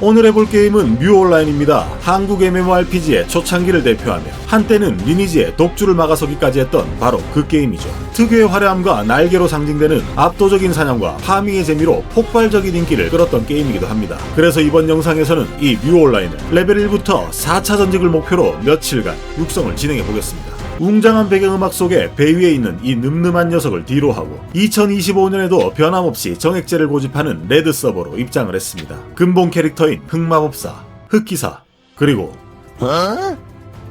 오늘 해볼 게임은 뮤 온라인입니다. 한국 MMORPG의 초창기를 대표하며 한때는 리니지의 독주를 막아서기까지 했던 바로 그 게임이죠. 특유의 화려함과 날개로 상징되는 압도적인 사냥과 파밍의 재미로 폭발적인 인기를 끌었던 게임이기도 합니다. 그래서 이번 영상에서는 이 뮤 온라인을 레벨 1부터 4차 전직을 목표로 며칠간 육성을 진행해 보겠습니다. 웅장한 배경음악 속에 배 위에 있는 이 늠름한 녀석을 뒤로 하고 2025년에도 변함없이 정액제를 고집하는 레드 서버로 입장을 했습니다. 근본 캐릭터인 흑마법사, 흑기사, 그리고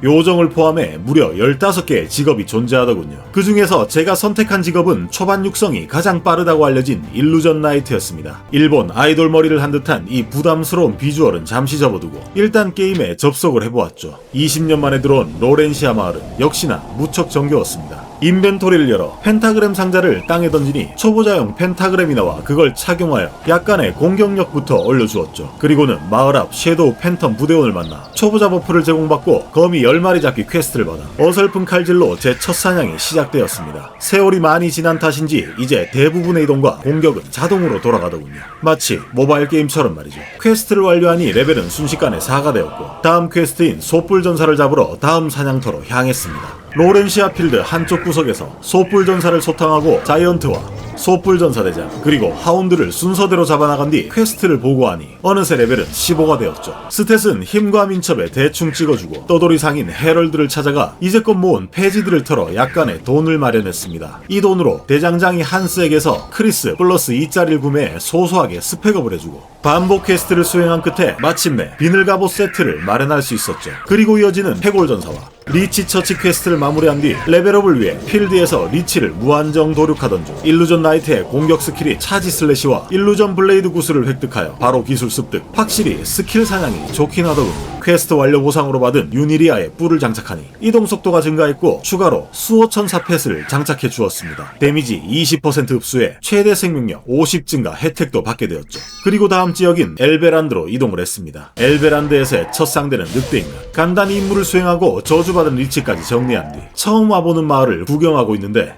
요정을 포함해 무려 15개의 직업이 존재하더군요. 그 중에서 제가 선택한 직업은 초반 육성이 가장 빠르다고 알려진 일루전 나이트였습니다. 일본 아이돌 머리를 한 듯한 이 부담스러운 비주얼은 잠시 접어두고 일단 게임에 접속을 해보았죠. 20년 만에 들어온 로렌시아 마을은 역시나 무척 정겨웠습니다. 인벤토리를 열어 펜타그램 상자를 땅에 던지니 초보자용 펜타그램이 나와 그걸 착용하여 약간의 공격력부터 올려주었죠. 그리고는 마을 앞 섀도우 팬텀 부대원을 만나 초보자 버프를 제공받고 거미 10마리 잡기 퀘스트를 받아 어설픈 칼질로 제 첫 사냥이 시작되었습니다. 세월이 많이 지난 탓인지 이제 대부분의 이동과 공격은 자동으로 돌아가더군요. 마치 모바일 게임처럼 말이죠. 퀘스트를 완료하니 레벨은 순식간에 4가 되었고 다음 퀘스트인 소뿔 전사를 잡으러 다음 사냥터로 향했습니다. 로렌시아 필드 한쪽 구석에서 소뿔 전사를 소탕하고 자이언트와 소뿔 전사 대장 그리고 하운드를 순서대로 잡아나간 뒤 퀘스트를 보고하니 어느새 레벨은 15가 되었죠. 스탯은 힘과 민첩에 대충 찍어주고 떠돌이 상인 헤럴드를 찾아가 이제껏 모은 폐지들을 털어 약간의 돈을 마련했습니다. 이 돈으로 대장장이 한스에게서 크리스 플러스 2짜리를 구매해 소소하게 스펙업을 해주고 반복 퀘스트를 수행한 끝에 마침내 비늘 갑옷 세트를 마련할 수 있었죠. 그리고 이어지는 해골 전사와 리치 처치 퀘스트를 마무리한 뒤 레벨업을 위해 필드에서 리치를 무한정 도륙하던 중 일루전 나이트의 공격 스킬이 차지 슬래시와 일루전 블레이드 구슬을 획득하여 바로 기술 습득. 확실히 스킬 사냥이 좋긴 하더군요 퀘스트 완료 보상으로 받은 유니리아에 뿔을 장착하니 이동 속도가 증가했고 추가로 수호천 사펫을 장착해 주었습니다. 데미지 20% 흡수에 최대 생명력 50 증가 혜택도 받게 되었죠. 그리고 다음 지역인 엘베란드로 이동을 했습니다. 엘베란드에서의 첫 상대는 늑대인간 간단히 임무를 수행하고 저주받은 리치까지 정리한 뒤 처음 와보는 마을을 구경하고 있는데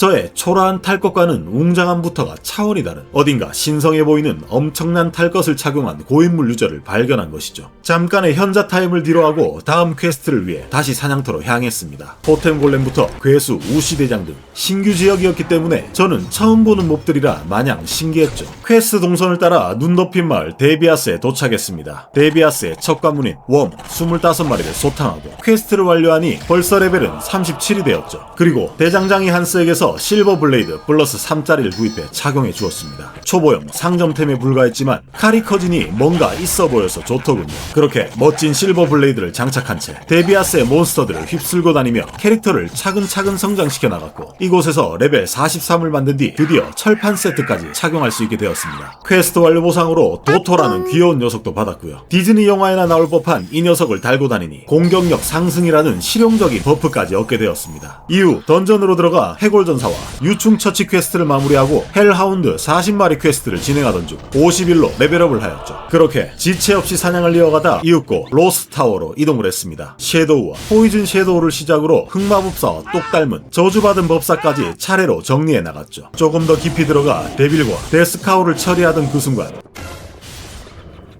저의 초라한 탈 것과는 웅장함부터가 차원이 다른 어딘가 신성해 보이는 엄청난 탈 것을 착용한 고인물 유저를 발견한 것이죠. 잠깐의 현자 타임을 뒤로하고 다음 퀘스트를 위해 다시 사냥터로 향했습니다. 토템 골렘부터 괴수, 우시 대장 등 신규 지역이었기 때문에 저는 처음 보는 몹들이라 마냥 신기했죠. 퀘스트 동선을 따라 눈 덮인 마을 데비아스에 도착했습니다. 데비아스의 첫 관문인 웜 25마리를 소탕하고 퀘스트를 완료하니 벌써 레벨은 37이 되었죠. 그리고 대장장이 한스에게서 실버 블레이드 플러스 3짜리를 구입해 착용해 주었습니다. 초보형 상점템에 불과했지만 칼이 커지니 뭔가 있어 보여서 좋더군요. 그렇게 멋진 실버 블레이드를 장착한 채 데비아스의 몬스터들을 휩쓸고 다니며 캐릭터를 차근차근 성장시켜 나갔고 이곳에서 레벨 43을 만든 뒤 드디어 철판 세트까지 착용할 수 있게 되었습니다. 퀘스트 완료 보상으로 도토라는 귀여운 녀석도 받았고요. 디즈니 영화에나 나올 법한 이 녀석을 달고 다니니 공격력 상승이라는 실용적인 버프까지 얻게 되었습니다. 이후 던전으로 들어가 해골 전 사와 유충 처치 퀘스트를 마무리하고 헬하운드 40마리 퀘스트를 진행하던 중 50일로 레벨업을 하였죠. 그렇게 지체 없이 사냥을 이어가다 이윽고 로스트 타워로 이동을 했습니다. 섀도우와 포이즌 섀도우를 시작으로 흑마법사와 똑 닮은 저주받은 법사까지 차례로 정리해 나갔죠. 조금 더 깊이 들어가 데빌과 데스카우를 처리하던 그 순간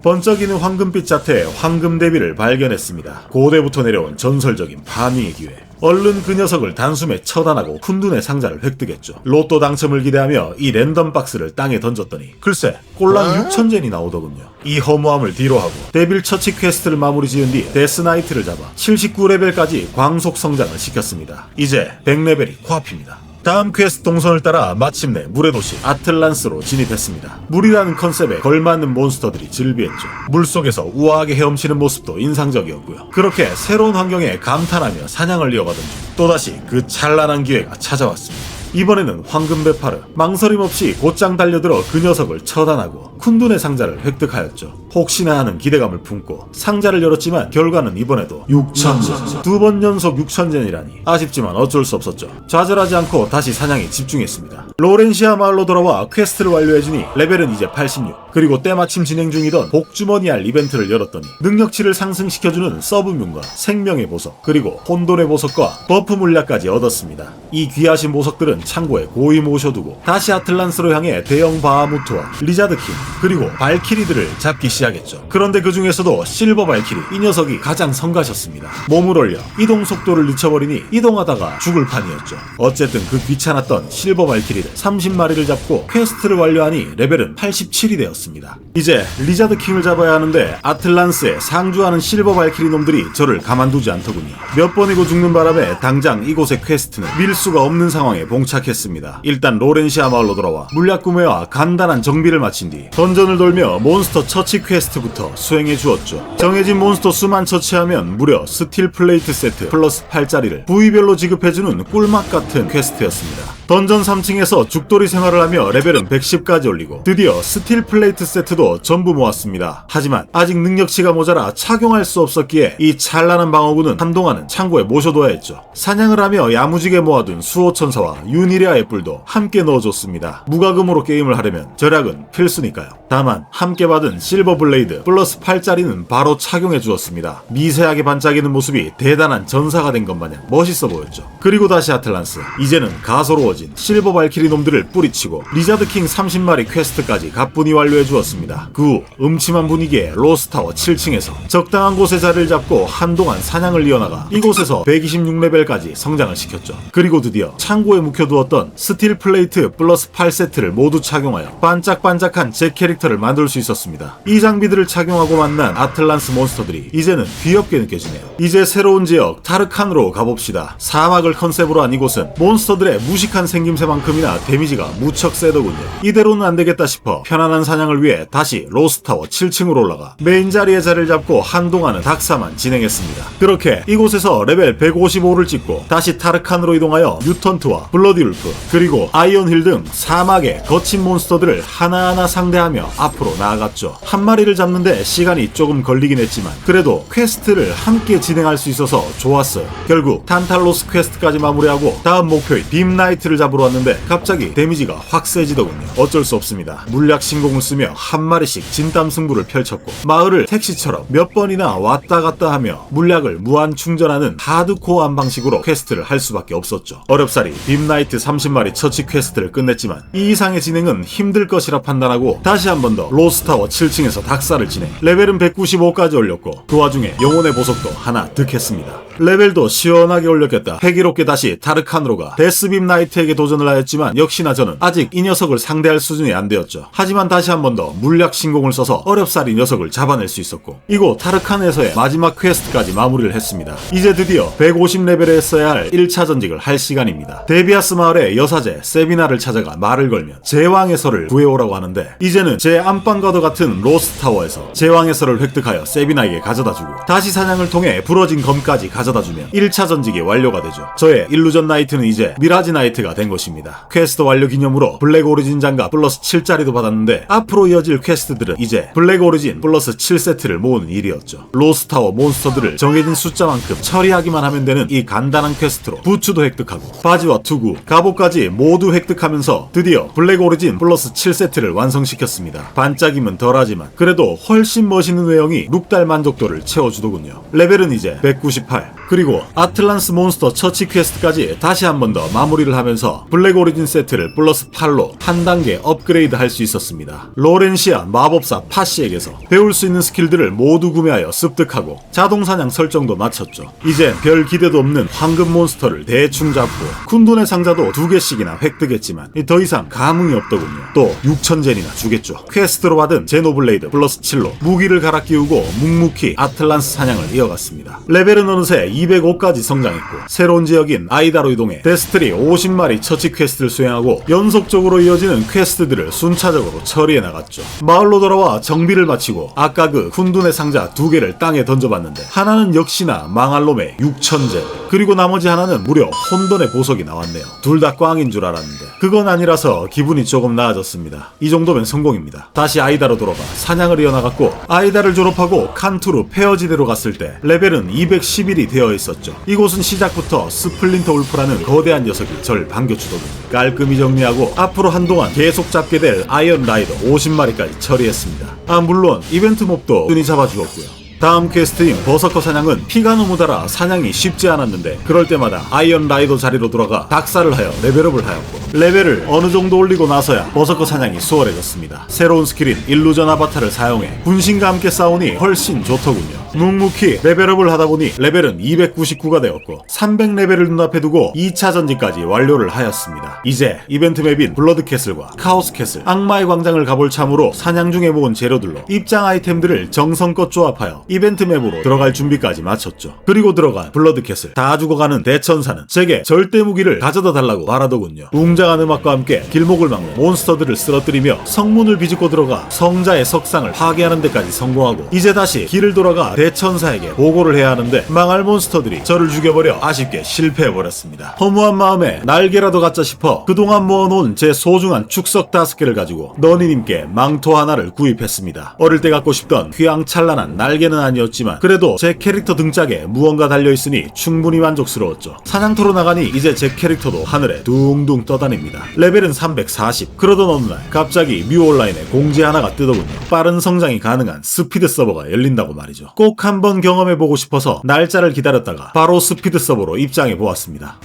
번쩍이는 황금빛 자태의 황금 대비를 발견했습니다. 고대부터 내려온 전설적인 파밍의 기회. 얼른 그 녀석을 단숨에 처단하고 쿤둔의 상자를 획득했죠. 로또 당첨을 기대하며 이 랜덤 박스를 땅에 던졌더니 글쎄 꼴랑 6천젠이 나오더군요. 이 허무함을 뒤로하고 데빌 처치 퀘스트를 마무리 지은 뒤 데스나이트를 잡아 79레벨까지 광속 성장을 시켰습니다. 이제 100레벨이 코앞입니다. 다음 퀘스트 동선을 따라 마침내 물의 도시 아틀란스로 진입했습니다. 물이라는 컨셉에 걸맞는 몬스터들이 즐비했죠. 물속에서 우아하게 헤엄치는 모습도 인상적이었고요. 그렇게 새로운 환경에 감탄하며 사냥을 이어가던 중 또다시 그 찬란한 기회가 찾아왔습니다. 이번에는 황금배파르 망설임 없이 곧장 달려들어 그 녀석을 처단하고 쿤둔의 상자를 획득하였죠. 혹시나 하는 기대감을 품고 상자를 열었지만 결과는 이번에도 6천젠 두 번 연속 6천젠이라니. 아쉽지만 어쩔 수 없었죠. 좌절하지 않고 다시 사냥에 집중했습니다. 로렌시아 마을로 돌아와 퀘스트를 완료해주니 레벨은 이제 86 그리고 때마침 진행 중이던 복주머니 알 이벤트를 열었더니 능력치를 상승시켜주는 서브문과 생명의 보석 그리고 혼돈의 보석과 버프 물약까지 얻었습니다. 이 귀하신 보석들은 창고에 고이 모셔두고 다시 아틀란스로 향해 대형 바하무트와 리자드킨 그리고 발키리들을 잡기 시작 했죠. 그런데 그 중에서도 실버 발키리 이 녀석이 가장 성가셨습니다. 몸을 올려 이동 속도를 늦춰버리니 이동하다가 죽을 판이었죠. 어쨌든 그 귀찮았던 실버 발키리를 30마리를 잡고 퀘스트를 완료하니 레벨은 87이 되었습니다. 이제 리자드 킹을 잡아야 하는데 아틀란스에 상주하는 실버 발키리 놈들이 저를 가만두지 않더군요. 몇 번이고 죽는 바람에 당장 이곳의 퀘스트는 밀 수가 없는 상황에 봉착했습니다. 일단 로렌시아 마을로 돌아와 물약 구매와 간단한 정비를 마친 뒤 던전을 돌며 몬스터 처치 퀘스트부터 수행해 주었죠. 정해진 몬스터 수만 처치하면 무려 스틸 플레이트 세트 플러스 8짜리를 부위별로 지급해주는 꿀맛 같은 퀘스트였습니다. 던전 3층에서 죽돌이 생활을 하며 레벨은 110까지 올리고 드디어 스틸 플레이트 세트도 전부 모았습니다. 하지만 아직 능력치가 모자라 착용할 수 없었기에 이 찬란한 방어구는 한동안은 창고에 모셔둬야 했죠. 사냥을 하며 야무지게 모아둔 수호천사와 유니리아의 뿔도 함께 넣어줬습니다. 무과금으로 게임을 하려면 절약은 필수니까요. 다만 함께 받은 실버 블레이드 플러스 8짜리는 바로 착용해 주었습니다. 미세하게 반짝이는 모습이 대단한 전사가 된 것 마냥 멋있어 보였죠. 그리고 다시 아틀란스. 이제는 가소로워 진 실버 발키리 놈들을 뿌리치고 리자드 킹 30마리 퀘스트까지 가뿐히 완료해 주었습니다. 그 후 음침한 분위기의 로스타워 7층에서 적당한 곳에 자리를 잡고 한동안 사냥을 이어나가 이곳에서 126레벨까지 성장을 시켰죠. 그리고 드디어 창고에 묵혀두었던 스틸 플레이트 플러스 8세트를 모두 착용하여 반짝반짝한 제 캐릭터를 만들 수 있었습니다. 이 장비들을 착용하고 만난 아틀란스 몬스터들이 이제는 귀엽게 느껴지네요. 이제 새로운 지역 타르칸으로 가봅시다. 사막을 컨셉으로 한 이곳은 몬스터들의 무식한 생김새만큼이나 데미지가 무척 세더군요. 이대로는 안 되겠다 싶어 편안한 사냥을 위해 다시 로스타워 7층으로 올라가 메인 자리에 자리를 잡고 한동안은 닥사만 진행했습니다. 그렇게 이곳에서 레벨 155를 찍고 다시 타르칸으로 이동하여 뮤턴트와 블러디울프 그리고 아이언힐 등 사막의 거친 몬스터들을 하나하나 상대하며 앞으로 나아갔죠. 한 마리를 잡는데 시간이 조금 걸리긴 했지만 그래도 퀘스트를 함께 진행할 수 있어서 좋았어요. 결국 탄탈로스 퀘스트까지 마무리하고 다음 목표인 빔나이트 를 잡으러 왔는데 갑자기 데미지가 확 세지더군요. 어쩔 수 없습니다. 물약 신공을 쓰며 한 마리씩 진땀 승부를 펼쳤고 마을을 택시처럼 몇 번이나 왔다 갔다 하며 물약을 무한 충전하는 하드코어한 방식으로 퀘스트를 할 수밖에 없었죠. 어렵사리 빔나이트 30마리 처치 퀘스트를 끝냈지만 이 이상의 진행은 힘들 것이라 판단하고 다시 한 번 더 로스타워 7층에서 닥사를 진행 레벨은 195까지 올렸고 그 와중에 영혼의 보석도 하나 득했습니다. 레벨도 시원하게 올렸겠다. 패기롭게 다시 타르칸으로가 데스빔 나이트 에게 도전을 하였지만 역시나 저는 아직 이 녀석을 상대할 수준이 안 되었죠. 하지만 다시 한 번 더 물약 신공을 써서 어렵사리 녀석을 잡아낼 수 있었고 이곳 타르칸에서의 마지막 퀘스트까지 마무리를 했습니다. 이제 드디어 150레벨에 했어야 할 1차 전직을 할 시간입니다. 데비아스 마을의 여사제 세비나를 찾아가 말을 걸면 제왕의 설을 구해오라고 하는데 이제는 제 안방과도 같은 로스타워에서 제왕의 설을 획득하여 세비나에게 가져다주고 다시 사냥을 통해 부러진 검까지 가져다주면 1차 전직이 완료가 되죠. 저의 일루전 나이트는 이제 미라지 나이트가 된 것입니다. 퀘스트 완료 기념으로 블랙 오리진 장갑 플러스 7짜리도 받았는데 앞으로 이어질 퀘스트들은 이제 블랙 오리진 플러스 7세트를 모으는 일이었죠. 로스타워 몬스터들을 정해진 숫자만큼 처리하기만 하면 되는 이 간단한 퀘스트로 부츠도 획득하고 바지와 투구, 갑옷까지 모두 획득하면서 드디어 블랙 오리진 플러스 7세트를 완성시켰습니다. 반짝임은 덜하지만 그래도 훨씬 멋있는 외형이 6달 만족도를 채워주더군요. 레벨은 이제 198 그리고 아틀란스 몬스터 처치 퀘스트까지 다시 한 번 더 마무리를 하면서 블랙 오리진 세트를 플러스 8로 한 단계 업그레이드 할 수 있었습니다. 로렌시아 마법사 파시에게서 배울 수 있는 스킬들을 모두 구매하여 습득하고 자동 사냥 설정도 마쳤죠. 이제 별 기대도 없는 황금 몬스터를 대충 잡고 쿤돈의 상자도 두 개씩이나 획득했지만 더 이상 감흥이 없더군요. 또 6천젠이나 주겠죠. 퀘스트로 받은 제노블레이드 플러스 7로 무기를 갈아 끼우고 묵묵히 아틀란스 사냥을 이어갔습니다. 레벨은 어느새 205까지 성장했고 새로운 지역인 아이다로 이동해 데스트리 50마리 마리 처치 퀘스트를 수행하고 연속적으로 이어지는 퀘스트들을 순차적으로 처리해 나갔죠. 마을로 돌아와 정비를 마치고 아까 그 쿤둔의 상자 두 개를 땅에 던져봤는데 하나는 역시나 망할 놈의 6천제 그리고 나머지 하나는 무려 혼돈의 보석이 나왔네요. 둘 다 꽝인 줄 알았는데 그건 아니라서 기분이 조금 나아졌습니다. 이 정도면 성공입니다. 다시 아이다로 돌아가 사냥을 이어나갔고 아이다를 졸업하고 칸투르 페어지대로 갔을 때 레벨은 211이 되어 있었죠. 이곳은 시작부터 스플린터 울프라는 거대한 녀석이 절 반 겨주더군요. 깔끔히 정리하고 앞으로 한동안 계속 잡게 될 아이언 라이더 50마리까지 처리했습니다. 아 물론 이벤트 몹도 끈이 잡아주었고요. 다음 퀘스트인 버서커 사냥은 피가 너무 달아 사냥이 쉽지 않았는데 그럴 때마다 아이언 라이더 자리로 돌아가 dak사를 하여 레벨업을 하였고 레벨을 어느 정도 올리고 나서야 버서커 사냥이 수월해졌습니다. 새로운 스킬인 일루전 아바타를 사용해 분신과 함께 싸우니 훨씬 좋더군요. 묵묵히 레벨업을 하다 보니 레벨은 299가 되었고 300레벨을 눈앞에 두고 2차 전지까지 완료를 하였습니다. 이제 이벤트 맵인 블러드 캐슬과 카오스 캐슬, 악마의 광장을 가볼 참으로 사냥 중에 모은 재료들로 입장 아이템들을 정성껏 조합하여 이벤트 맵으로 들어갈 준비까지 마쳤죠. 그리고 들어간 블러드 캐슬 다 죽어가는 대천사는 제게 절대 무기를 가져다 달라고 말하더군요. 웅장한 음악과 함께 길목을 막는 몬스터들을 쓰러뜨리며 성문을 비집고 들어가 성자의 석상을 파괴하는 데까지 성공하고 이제 다시 길을 돌아가 대천사에게 보고를 해야 하는데 망할 몬스터들이 저를 죽여버려 아쉽게 실패해버렸습니다. 허무한 마음에 날개라도 갖자 싶어 그동안 모아놓은 제 소중한 축석 다섯 개를 가지고 너니님께 망토 하나를 구입했습니다. 어릴 때 갖고 싶던 휘황찬란한 날개는 아니었지만 그래도 제 캐릭터 등짝에 무언가 달려있으니 충분히 만족스러웠죠. 사냥터로 나가니 이제 제 캐릭터도 하늘에 둥둥 떠다닙니다. 레벨은 340. 그러던 어느 날 갑자기 뮤 온라인에 공지 하나가 뜨더군요. 빠른 성장이 가능한 스피드 서버가 열린다고 말이죠. 꼭 한번 경험해보고 싶어서 날짜를 기다렸다가 바로 스피드 서버로 입장해 보았습니다.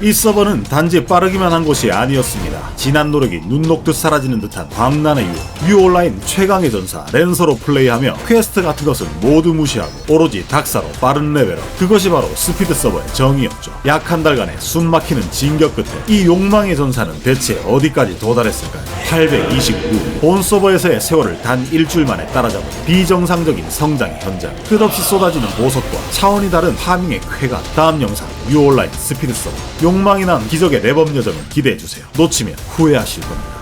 이 서버는 단지 빠르기만 한 곳이 아니었습니다. 지난 노력이 눈 녹듯 사라지는 듯한 광란의 유, 유 온라인 최강의 전사 랜서로 플레이하며 퀘스트 같은 것은 모두 무시하고 오로지 dak사로 빠른 레벨업. 그것이 바로 스피드 서버의 정의였죠. 약 한 달간의 숨막히는 진격 끝에 이 욕망의 전사는 대체 어디까지 도달했을까요? 829. 본 서버에서의 세월을 단 일주일 만에 따라잡은 비정상적인 성장의 현장. 끝없이 쏟아지는 보석과 차원이 다른 파밍의 쾌감. 다음 영상 유 온라인 스피드 서버. 욕망이 난 기적의 랩업 여정을 기대해주세요. 놓치면 후회하실 겁니다.